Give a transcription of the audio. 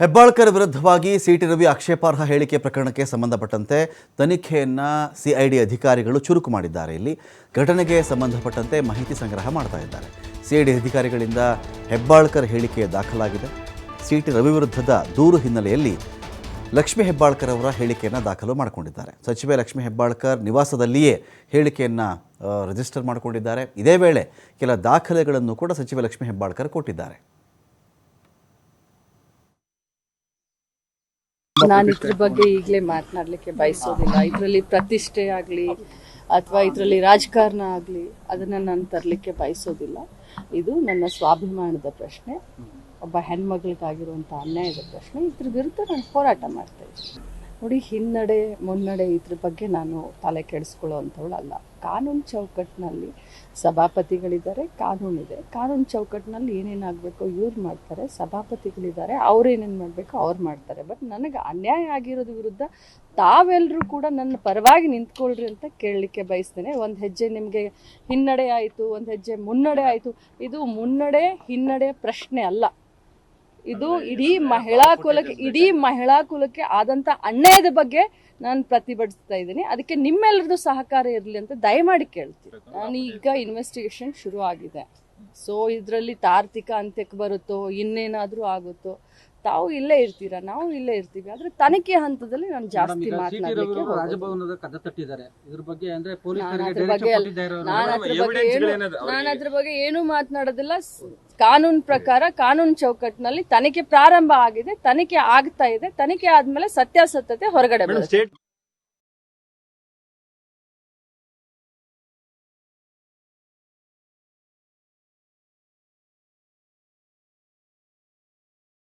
ಹೆಬ್ಬಾಳ್ಕರ್ ವಿರುದ್ಧವಾಗಿ C T Ravi ಆಕ್ಷೇಪಾರ್ಹ ಹೇಳಿಕೆ ಪ್ರಕರಣಕ್ಕೆ ಸಂಬಂಧಪಟ್ಟಂತೆ ತನಿಖೆಯನ್ನು ಸಿಐಡಿ ಅಧಿಕಾರಿಗಳು ಚುರುಕು ಮಾಡಿದ್ದಾರೆ. ಇಲ್ಲಿ ಘಟನೆಗೆ ಸಂಬಂಧಪಟ್ಟಂತೆ ಮಾಹಿತಿ ಸಂಗ್ರಹ ಮಾಡ್ತಾ ಇದ್ದಾರೆ. ಸಿಐಡಿ ಅಧಿಕಾರಿಗಳಿಂದ ಹೆಬ್ಬಾಳ್ಕರ್ ಹೇಳಿಕೆ ದಾಖಲಾಗಿದೆ. ಸಿ ಟಿ ರವಿ ವಿರುದ್ಧದ ದೂರು ಹಿನ್ನೆಲೆಯಲ್ಲಿ ಲಕ್ಷ್ಮೀ ಹೆಬ್ಬಾಳ್ಕರ್ ಅವರ ಹೇಳಿಕೆಯನ್ನು ದಾಖಲು ಮಾಡಿಕೊಂಡಿದ್ದಾರೆ. ಸಚಿವೆ ಲಕ್ಷ್ಮೀ ಹೆಬ್ಬಾಳ್ಕರ್ ನಿವಾಸದಲ್ಲಿಯೇ ಹೇಳಿಕೆಯನ್ನು ರಿಜಿಸ್ಟರ್ ಮಾಡಿಕೊಂಡಿದ್ದಾರೆ. ಇದೇ ವೇಳೆ ಕೆಲ ದಾಖಲೆಗಳನ್ನು ಕೂಡ ಸಚಿವೆ ಲಕ್ಷ್ಮೀ ಹೆಬ್ಬಾಳ್ಕರ್ ಕೊಟ್ಟಿದ್ದಾರೆ. ನಾನು ಇದ್ರ ಬಗ್ಗೆ ಈಗಲೇ ಮಾತನಾಡ್ಲಿಕ್ಕೆ ಬಯಸೋದಿಲ್ಲ. ಇದರಲ್ಲಿ ಪ್ರತಿಷ್ಠೆ ಆಗಲಿ ಅಥವಾ ಇದರಲ್ಲಿ ರಾಜಕಾರಣ ಆಗಲಿ ಅದನ್ನ ನಾನು ತರಲಿಕ್ಕೆ ಬಯಸೋದಿಲ್ಲ. ಇದು ನನ್ನ ಸ್ವಾಭಿಮಾನದ ಪ್ರಶ್ನೆ. ಒಬ್ಬ ಹೆಣ್ಮಗಳಿಗಾಗಿರುವಂಥ ಅನ್ಯಾಯದ ಪ್ರಶ್ನೆ. ಇದ್ರ ವಿರುದ್ಧ ನಾನು ಹೋರಾಟ ಮಾಡ್ತಾ ಇದ್ದೀನಿ. ನೋಡಿ, ಹಿನ್ನಡೆ, ಮುನ್ನಡೆ ಇದ್ರ ಬಗ್ಗೆ ನಾನು ತಲೆ ಕೆಡಿಸ್ಕೊಳ್ಳೋ ಅಂಥವಳು ಅಲ್ಲ ಕಾನೂನು ಚೌಕಟ್ಟಿನಲ್ಲಿ ಸಭಾಪತಿಗಳಿದ್ದಾರೆ ಕಾನೂನಿದೆ ಕಾನೂನು ಚೌಕಟ್ಟಿನಲ್ಲಿ ಏನೇನಾಗಬೇಕು ಇವ್ರು ಮಾಡ್ತಾರೆ, ಸಭಾಪತಿಗಳಿದ್ದಾರೆ, ಅವ್ರು ಏನೇನು ಮಾಡಬೇಕು ಅವ್ರು ಮಾಡ್ತಾರೆ. ಬಟ್ ನನಗೆ ಅನ್ಯಾಯ ಆಗಿರೋದ್ರ ವಿರುದ್ಧ ತಾವೆಲ್ಲರೂ ಕೂಡ ನನ್ನ ಪರವಾಗಿ ನಿಂತ್ಕೊಳ್ರಿ ಅಂತ ಕೇಳಲಿಕ್ಕೆ ಬಯಸ್ತೇನೆ. ಒಂದು ಹೆಜ್ಜೆ ನಿಮಗೆ ಹಿನ್ನಡೆ ಆಯಿತು, ಒಂದು ಹೆಜ್ಜೆ ಮುನ್ನಡೆ ಆಯಿತು. ಇದು ಮುನ್ನಡೆ, ಹಿನ್ನಡೆ ಪ್ರಶ್ನೆ ಅಲ್ಲ. ಇದು ಇಡೀ ಮಹಿಳಾ ಕುಲಕ್ಕೆ ಇಡೀ ಮಹಿಳಾ ಕುಲಕ್ಕೆ ಆದಂತ ಅನ್ಯಾಯದ ಬಗ್ಗೆ ನಾನು ಪ್ರತಿಭಟಿಸ್ತಾ ಇದ್ದೀನಿ. ಅದಕ್ಕೆ ನಿಮ್ಮೆಲ್ಲರದು ಸಹಕಾರ ಇರಲಿ ಅಂತ ದಯಮಾಡಿ ಕೇಳ್ತೀನಿ. ನಾನು ಈಗ ಇನ್ವೆಸ್ಟಿಗೇಷನ್ ಶುರು ಆಗಿದೆ ಸೊ ಇದರಲ್ಲಿ ತಾರ್ತಿಕ ಅಂತ್ಯಕ್ಕೆ ಬರುತ್ತೋ ಇನ್ನೇನಾದರೂ ಆಗುತ್ತೋ ತಾವು ಇಲ್ಲೇ ಇರ್ತೀರಾ? ನಾವು ಇಲ್ಲೇ ಇರ್ತೀವಿ. ಆದ್ರೆ ತನಿಖೆ ಹಂತದಲ್ಲಿ ನಾನು ಜಾಸ್ತಿ ಮಾತನಾಡಲಿಕ್ಕೆ ರವರು ರಾಜಭವನದ ಕದ ತಟ್ಟಿದ್ದಾರೆ. ಇದ್ರ ಬಗ್ಗೆ ಅಂದ್ರೆ ನಾನು ಅದ್ರ ಬಗ್ಗೆ ಏನು ನಾನು ಅದ್ರ ಬಗ್ಗೆ ಏನು ಮಾತನಾಡೋದಿಲ್ಲ. ಕಾನೂನು ಪ್ರಕಾರ ಕಾನೂನು ಚೌಕಟ್ಟಿನಲ್ಲಿ ತನಿಖೆ ಪ್ರಾರಂಭ ಆಗಿದೆ. ತನಿಖೆ ಆಗ್ತಾ ಇದೆ. ತನಿಖೆ ಆದ್ಮೇಲೆ ಸತ್ಯಾಸತ್ಯತೆ ಹೊರಗಡೆ ಬರುತ್ತೆ.